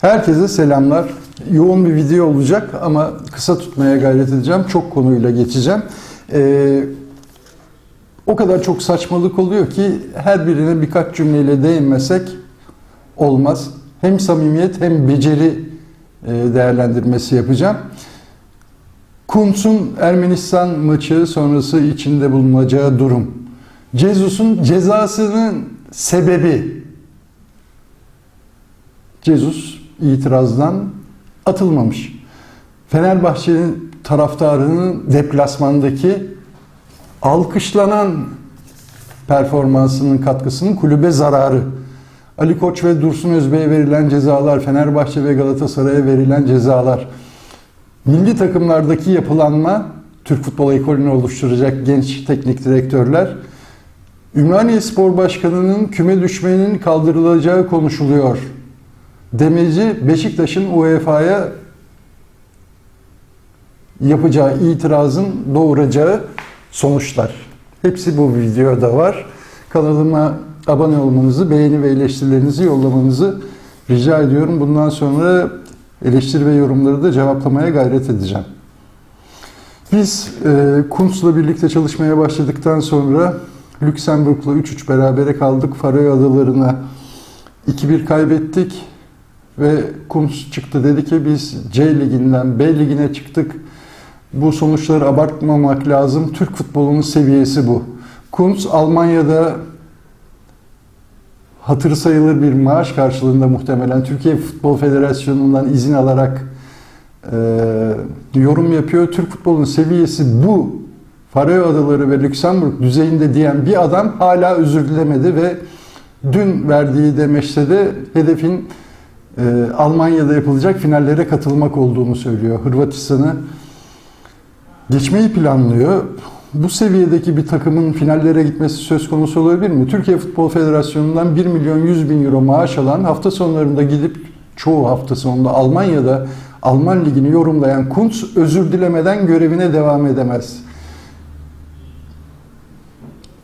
Herkese selamlar. Yoğun bir video olacak ama kısa tutmaya gayret edeceğim. Çok konuyla geçeceğim. Ee, o kadar çok saçmalık oluyor ki her birine birkaç cümleyle değinmesek olmaz. Hem samimiyet hem beceri e, değerlendirmesi yapacağım. Kuntz'un Ermenistan maçı sonrası içinde bulunacağı durum. Cezus'un cezasının sebebi. Cezus itirazdan atılmamış. Fenerbahçe'nin taraftarının deplasmandaki alkışlanan performansının katkısının kulübe zararı. Ali Koç ve Dursun Özbey'e verilen cezalar, Fenerbahçe ve Galatasaray'a verilen cezalar, milli takımlardaki yapılanma, Türk futbol ekolünü oluşturacak genç teknik direktörler, Ümraniye Spor Başkanı'nın küme düşmenin kaldırılacağı konuşuluyor. Demeci Beşiktaş'ın UEFA'ya yapacağı itirazın doğuracağı sonuçlar. Hepsi bu videoda var. Kanalıma abone olmanızı, beğeni ve eleştirilerinizi yollamanızı rica ediyorum. Bundan sonra eleştiri ve yorumları da cevaplamaya gayret edeceğim. Biz e, Kuntz'la birlikte çalışmaya başladıktan sonra Lüksemburg'la 3-3 berabere kaldık. Faroe Adaları'na 2-1 kaybettik ve Kuntz çıktı dedi ki biz C liginden B ligine çıktık. Bu sonuçları abartmamak lazım. Türk futbolunun seviyesi bu. Kuntz Almanya'da hatır sayılır bir maaş karşılığında muhtemelen Türkiye Futbol Federasyonu'ndan izin alarak e, yorum yapıyor. Türk futbolunun seviyesi bu. Faroe Adaları ve Lüksemburg düzeyinde diyen bir adam hala özür dilemedi ve dün verdiği demeçte de hedefin e, Almanya'da yapılacak finallere katılmak olduğunu söylüyor. Hırvatistan'ı geçmeyi planlıyor. Bu seviyedeki bir takımın finallere gitmesi söz konusu olabilir mi? Türkiye Futbol Federasyonu'ndan 1 milyon 100 bin euro maaş alan hafta sonlarında gidip çoğu hafta sonunda Almanya'da Alman ligini yorumlayan Kuntz özür dilemeden görevine devam edemez.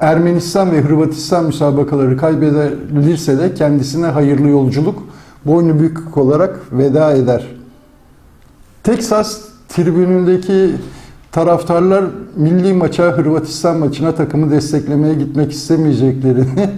Ermenistan ve Hırvatistan müsabakaları kaybedilirse de kendisine hayırlı yolculuk boynu bükük olarak veda eder. Texas tribünündeki taraftarlar milli maça Hırvatistan maçına takımı desteklemeye gitmek istemeyeceklerini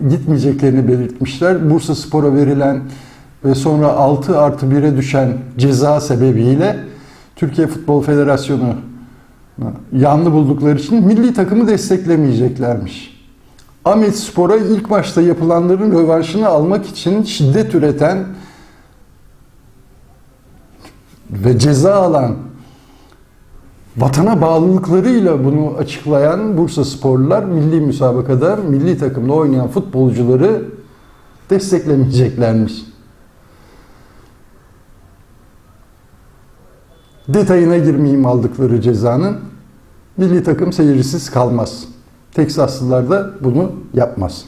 gitmeyeceklerini belirtmişler. Bursa Spor'a verilen ve sonra 6 artı 1'e düşen ceza sebebiyle Türkiye Futbol Federasyonu yanlı buldukları için milli takımı desteklemeyeceklermiş. Ahmet Spor'a ilk maçta yapılanların rövanşını almak için şiddet üreten ve ceza alan vatana bağlılıklarıyla bunu açıklayan Bursa Sporlular milli müsabakada milli takımda oynayan futbolcuları desteklemeyeceklermiş. Detayına girmeyeyim aldıkları cezanın. Milli takım seyircisiz kalmaz. Teksaslılar da bunu yapmaz.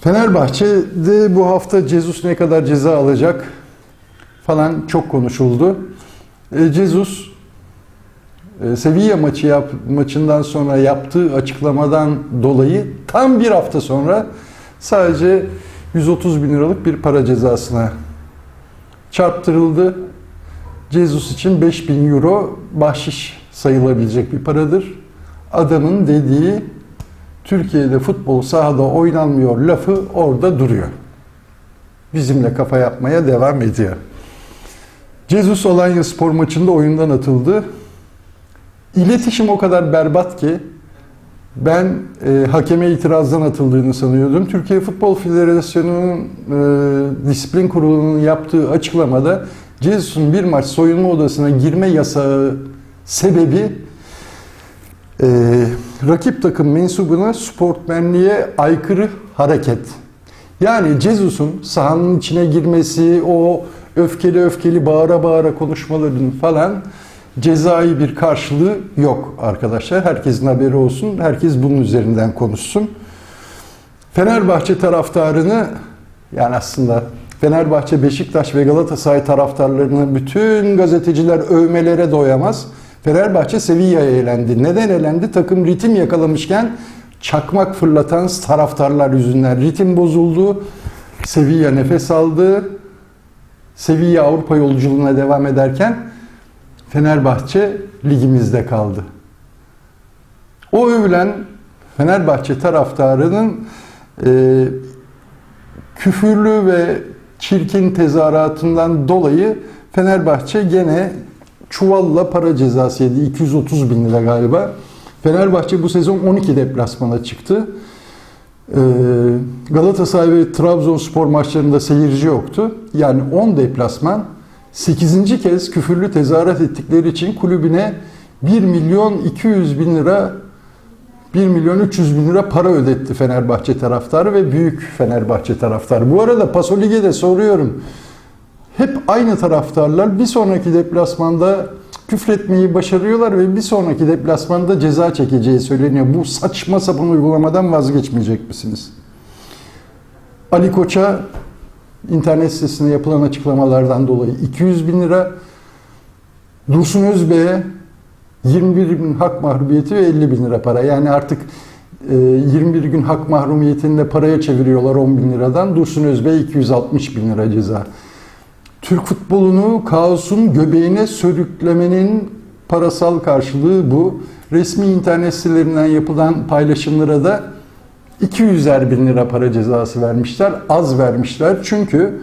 Fenerbahçe'de bu hafta Jesus ne kadar ceza alacak falan çok konuşuldu. Jesus e, Sevilla maçı yap, maçından sonra yaptığı açıklamadan dolayı tam bir hafta sonra sadece 130 bin liralık bir para cezasına çarptırıldı. Jesus için 5000 euro bahşiş sayılabilecek bir paradır. Adamın dediği Türkiye'de futbol sahada oynanmıyor lafı orada duruyor. Bizimle kafa yapmaya devam ediyor. Jesus Alanya spor maçında oyundan atıldı. İletişim o kadar berbat ki ben e, hakeme itirazdan atıldığını sanıyordum. Türkiye Futbol Federasyonu'nun e, disiplin kurulunun yaptığı açıklamada Jesus'un bir maç soyunma odasına girme yasağı sebebi e, rakip takım mensubuna sportmenliğe aykırı hareket. Yani Jesus'un sahanın içine girmesi, o öfkeli öfkeli bağıra bağıra konuşmaların falan cezai bir karşılığı yok arkadaşlar. Herkesin haberi olsun. Herkes bunun üzerinden konuşsun. Fenerbahçe taraftarını yani aslında Fenerbahçe, Beşiktaş ve Galatasaray taraftarlarını bütün gazeteciler övmelere doyamaz. Fenerbahçe Sevilla'ya elendi. Neden elendi? Takım ritim yakalamışken çakmak fırlatan taraftarlar yüzünden ritim bozuldu. Sevilla nefes aldı Sevilla Avrupa yolculuğuna devam ederken Fenerbahçe ligimizde kaldı. O övülen Fenerbahçe taraftarının e, küfürlü ve çirkin tezahüratından dolayı Fenerbahçe gene çuvalla para cezası yedi. 230 bin lira galiba. Fenerbahçe bu sezon 12 deplasmana çıktı. Ee, Galatasaray ve Trabzonspor maçlarında seyirci yoktu. Yani 10 deplasman 8. kez küfürlü tezahürat ettikleri için kulübüne 1 milyon 200 bin lira 1 milyon 300 bin lira para ödetti Fenerbahçe taraftarı ve büyük Fenerbahçe taraftarı. Bu arada Paso Lig'e de soruyorum. Hep aynı taraftarlar bir sonraki deplasmanda küfretmeyi başarıyorlar ve bir sonraki deplasmanda ceza çekeceği söyleniyor. Bu saçma sapan uygulamadan vazgeçmeyecek misiniz? Ali Koç'a internet sitesinde yapılan açıklamalardan dolayı 200 bin lira, Dursun Özbey'e 21 gün hak mahrumiyeti ve 50 bin lira para. Yani artık e, 21 gün hak mahrumiyetini de paraya çeviriyorlar 10 bin liradan. Dursun Özbey 260 bin lira ceza. Türk futbolunu kaosun göbeğine sürüklemenin parasal karşılığı bu. Resmi internet sitelerinden yapılan paylaşımlara da 200'er bin lira para cezası vermişler. Az vermişler çünkü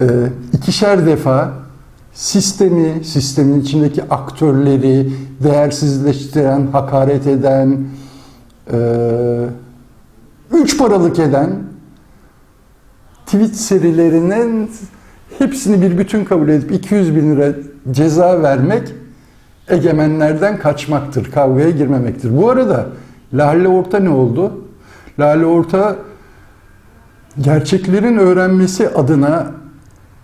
e, ikişer defa sistemi, sistemin içindeki aktörleri değersizleştiren, hakaret eden, e, üç paralık eden tweet serilerinin hepsini bir bütün kabul edip 200 bin lira ceza vermek egemenlerden kaçmaktır, kavgaya girmemektir. Bu arada Lale Orta ne oldu? Lale Orta gerçeklerin öğrenmesi adına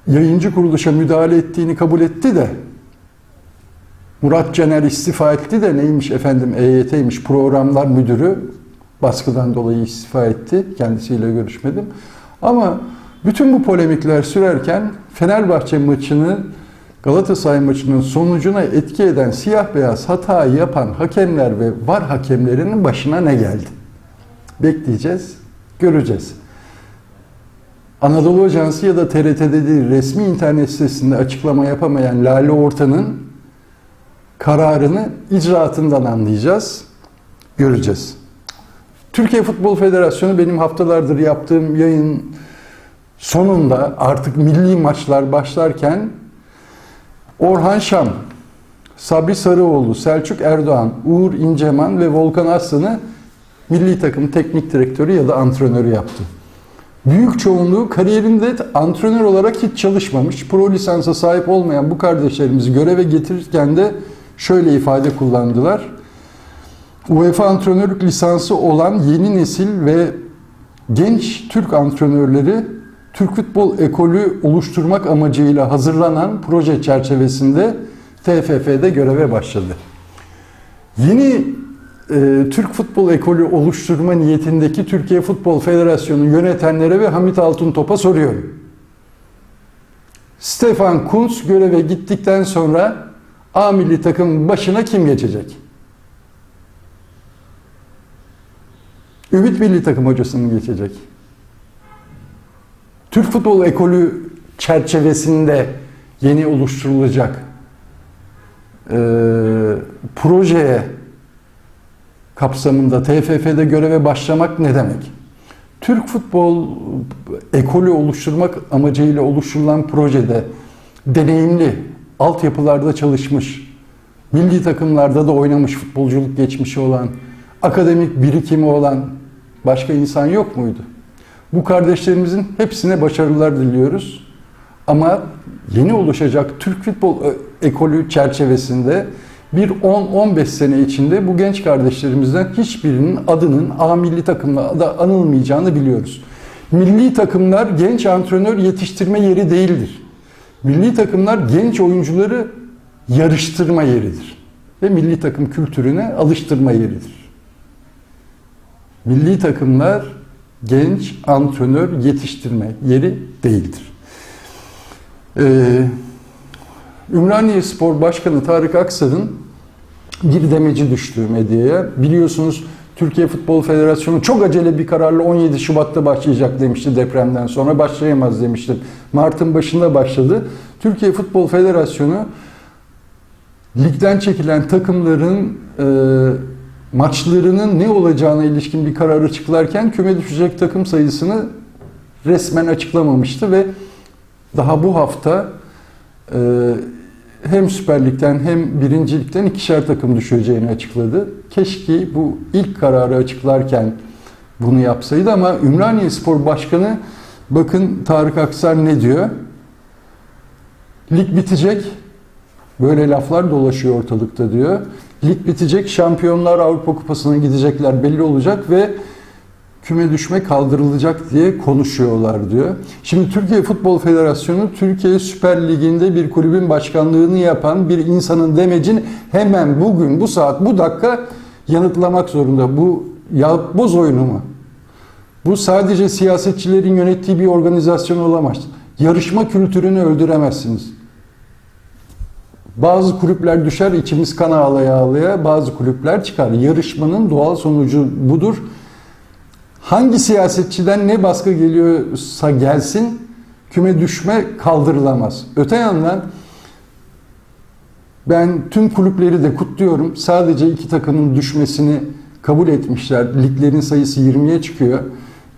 yayıncı kuruluşa müdahale ettiğini kabul etti de Murat Caner istifa etti de neymiş efendim EYT'ymiş programlar müdürü baskıdan dolayı istifa etti. Kendisiyle görüşmedim. Ama bütün bu polemikler sürerken Fenerbahçe maçını Galatasaray maçının sonucuna etki eden siyah beyaz hata yapan hakemler ve var hakemlerinin başına ne geldi? Bekleyeceğiz, göreceğiz. Anadolu Ajansı ya da TRT'de değil resmi internet sitesinde açıklama yapamayan Lale Orta'nın kararını icraatından anlayacağız, göreceğiz. Türkiye Futbol Federasyonu benim haftalardır yaptığım yayın sonunda artık milli maçlar başlarken Orhan Şam, Sabri Sarıoğlu, Selçuk Erdoğan, Uğur İnceman ve Volkan Aslan'ı milli takım teknik direktörü ya da antrenörü yaptı. Büyük çoğunluğu kariyerinde antrenör olarak hiç çalışmamış, pro lisansa sahip olmayan bu kardeşlerimizi göreve getirirken de şöyle ifade kullandılar. UEFA antrenörlük lisansı olan yeni nesil ve genç Türk antrenörleri Türk Futbol Ekolü oluşturmak amacıyla hazırlanan proje çerçevesinde TFF'de göreve başladı. Yeni e, Türk Futbol Ekolü oluşturma niyetindeki Türkiye Futbol Federasyonu yönetenlere ve Hamit Altıntop'a soruyorum. Stefan Kuntz göreve gittikten sonra A milli takım başına kim geçecek? Ümit milli takım hocasını geçecek. Türk futbol ekolü çerçevesinde yeni oluşturulacak e, projeye kapsamında TFF'de göreve başlamak ne demek? Türk futbol ekolü oluşturmak amacıyla oluşturulan projede deneyimli, altyapılarda çalışmış, milli takımlarda da oynamış futbolculuk geçmişi olan, akademik birikimi olan başka insan yok muydu? Bu kardeşlerimizin hepsine başarılar diliyoruz. Ama yeni oluşacak Türk futbol ekolü çerçevesinde bir 10-15 sene içinde bu genç kardeşlerimizden hiçbirinin adının A milli takımla da anılmayacağını biliyoruz. Milli takımlar genç antrenör yetiştirme yeri değildir. Milli takımlar genç oyuncuları yarıştırma yeridir. Ve milli takım kültürüne alıştırma yeridir. Milli takımlar genç antrenör yetiştirme yeri değildir. Ee, Ümraniye Spor Başkanı Tarık Aksar'ın bir demeci düştü medyaya. Biliyorsunuz Türkiye Futbol Federasyonu çok acele bir kararla 17 Şubat'ta başlayacak demişti depremden sonra. Başlayamaz demiştim. Mart'ın başında başladı. Türkiye Futbol Federasyonu ligden çekilen takımların e, maçlarının ne olacağına ilişkin bir karar açıklarken küme düşecek takım sayısını resmen açıklamamıştı ve daha bu hafta e, hem Süper Lig'den hem Birincilikten ikişer takım düşeceğini açıkladı. Keşke bu ilk kararı açıklarken bunu yapsaydı ama Ümraniye Spor Başkanı bakın Tarık Aksar ne diyor? Lig bitecek. Böyle laflar dolaşıyor ortalıkta diyor. Lig bitecek, Şampiyonlar Avrupa Kupası'na gidecekler belli olacak ve küme düşme kaldırılacak diye konuşuyorlar diyor. Şimdi Türkiye Futbol Federasyonu Türkiye Süper Ligi'nde bir kulübün başkanlığını yapan bir insanın demecini hemen bugün bu saat bu dakika yanıtlamak zorunda. Bu yapboz oyunu mu? Bu sadece siyasetçilerin yönettiği bir organizasyon olamaz. Yarışma kültürünü öldüremezsiniz. Bazı kulüpler düşer içimiz kan ağlaya ağlaya bazı kulüpler çıkar. Yarışmanın doğal sonucu budur. Hangi siyasetçiden ne baskı geliyorsa gelsin küme düşme kaldırılamaz. Öte yandan ben tüm kulüpleri de kutluyorum. Sadece iki takımın düşmesini kabul etmişler. Liglerin sayısı 20'ye çıkıyor.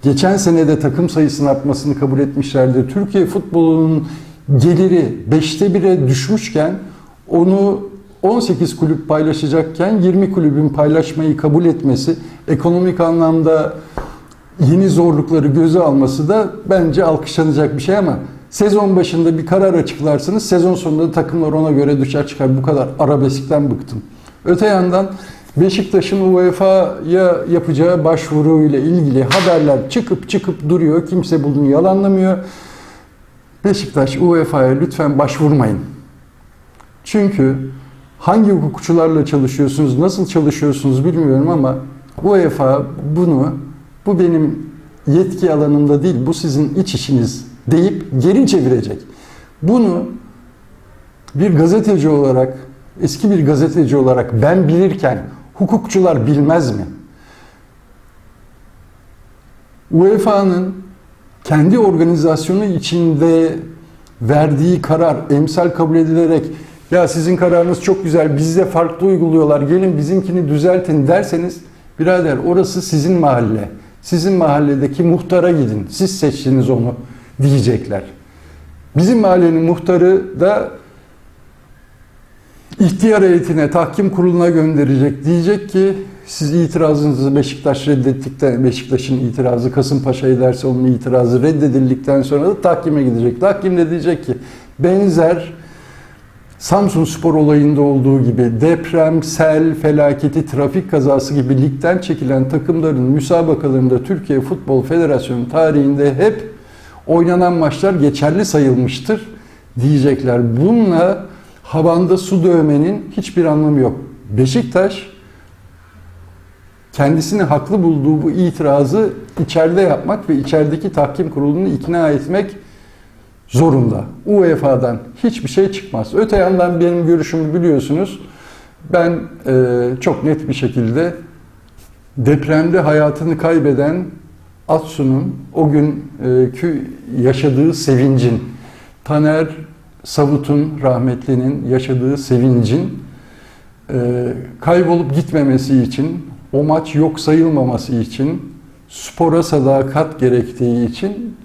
Geçen sene de takım sayısının artmasını kabul etmişlerdi. Türkiye futbolunun geliri 5'te 1'e düşmüşken onu 18 kulüp paylaşacakken 20 kulübün paylaşmayı kabul etmesi, ekonomik anlamda yeni zorlukları göze alması da bence alkışlanacak bir şey ama sezon başında bir karar açıklarsınız, sezon sonunda da takımlar ona göre düşer çıkar. Bu kadar arabeskten bıktım. Öte yandan Beşiktaş'ın UEFA'ya yapacağı başvuruyla ilgili haberler çıkıp çıkıp duruyor. Kimse bunu yalanlamıyor. Beşiktaş UEFA'ya lütfen başvurmayın. Çünkü hangi hukukçularla çalışıyorsunuz, nasıl çalışıyorsunuz bilmiyorum ama UEFA bunu bu benim yetki alanımda değil, bu sizin iç işiniz deyip geri çevirecek. Bunu bir gazeteci olarak, eski bir gazeteci olarak ben bilirken hukukçular bilmez mi? UEFA'nın kendi organizasyonu içinde verdiği karar emsal kabul edilerek ya sizin kararınız çok güzel biz de farklı uyguluyorlar gelin bizimkini düzeltin derseniz birader orası sizin mahalle. Sizin mahalledeki muhtara gidin. Siz seçtiniz onu diyecekler. Bizim mahallenin muhtarı da ihtiyar heyetine, tahkim kuruluna gönderecek. Diyecek ki siz itirazınızı Beşiktaş reddettikten, Beşiktaş'ın itirazı Kasımpaşa ederse onun itirazı reddedildikten sonra da tahkime gidecek. Tahkim de diyecek ki benzer Samsun Spor olayında olduğu gibi deprem, sel, felaketi, trafik kazası gibi ligden çekilen takımların müsabakalarında Türkiye Futbol Federasyonu tarihinde hep oynanan maçlar geçerli sayılmıştır diyecekler. Bununla havanda su dövmenin hiçbir anlamı yok. Beşiktaş kendisini haklı bulduğu bu itirazı içeride yapmak ve içerideki tahkim kurulunu ikna etmek zorunda. UEFA'dan hiçbir şey çıkmaz. Öte yandan benim görüşümü biliyorsunuz. Ben e, çok net bir şekilde depremde hayatını kaybeden Atsu'nun o günkü yaşadığı sevincin, Taner Savut'un rahmetlinin yaşadığı sevincin e, kaybolup gitmemesi için, o maç yok sayılmaması için, spora sadakat gerektiği için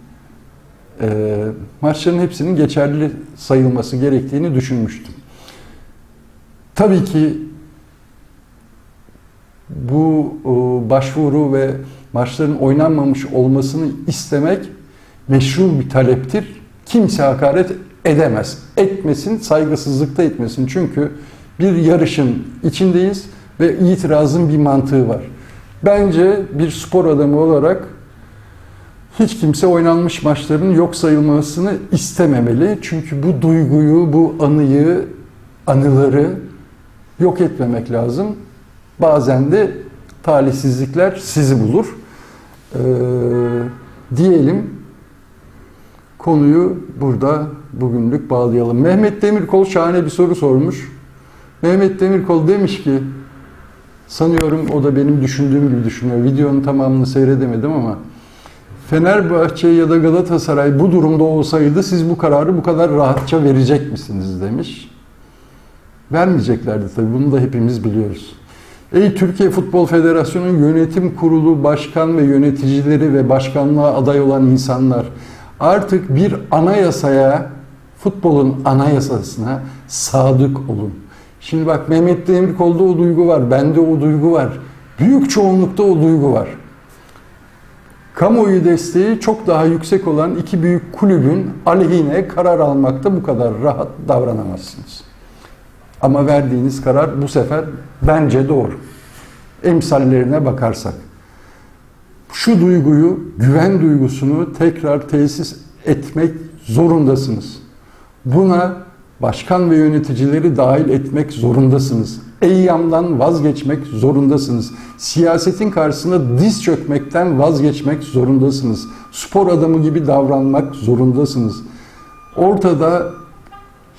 e, maçların hepsinin geçerli sayılması gerektiğini düşünmüştüm. Tabii ki bu e, başvuru ve maçların oynanmamış olmasını istemek meşru bir taleptir. Kimse hakaret edemez. Etmesin, saygısızlıkta etmesin. Çünkü bir yarışın içindeyiz ve itirazın bir mantığı var. Bence bir spor adamı olarak hiç kimse oynanmış maçların yok sayılmasını istememeli. Çünkü bu duyguyu, bu anıyı, anıları yok etmemek lazım. Bazen de talihsizlikler sizi bulur. Ee, diyelim konuyu burada bugünlük bağlayalım. Mehmet Demirkol şahane bir soru sormuş. Mehmet Demirkol demiş ki Sanıyorum o da benim düşündüğüm gibi düşünüyor. Videonun tamamını seyredemedim ama Fenerbahçe ya da Galatasaray bu durumda olsaydı siz bu kararı bu kadar rahatça verecek misiniz demiş. Vermeyeceklerdi tabii bunu da hepimiz biliyoruz. Ey Türkiye Futbol Federasyonu Yönetim Kurulu Başkan ve yöneticileri ve başkanlığa aday olan insanlar artık bir anayasaya, futbolun anayasasına sadık olun. Şimdi bak Mehmet Demirkol'da o duygu var, bende o duygu var. Büyük çoğunlukta o duygu var. Kamuoyu desteği çok daha yüksek olan iki büyük kulübün aleyhine karar almakta bu kadar rahat davranamazsınız. Ama verdiğiniz karar bu sefer bence doğru. Emsallerine bakarsak. Şu duyguyu, güven duygusunu tekrar tesis etmek zorundasınız. Buna başkan ve yöneticileri dahil etmek zorundasınız. Eyyamdan vazgeçmek zorundasınız. Siyasetin karşısında diz çökmekten vazgeçmek zorundasınız. Spor adamı gibi davranmak zorundasınız. Ortada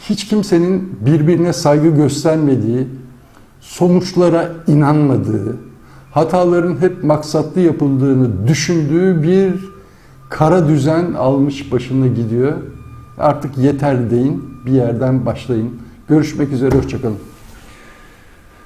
hiç kimsenin birbirine saygı göstermediği, sonuçlara inanmadığı, hataların hep maksatlı yapıldığını düşündüğü bir kara düzen almış başını gidiyor. Artık yeter deyin, bir yerden başlayın. Görüşmek üzere, hoşçakalın.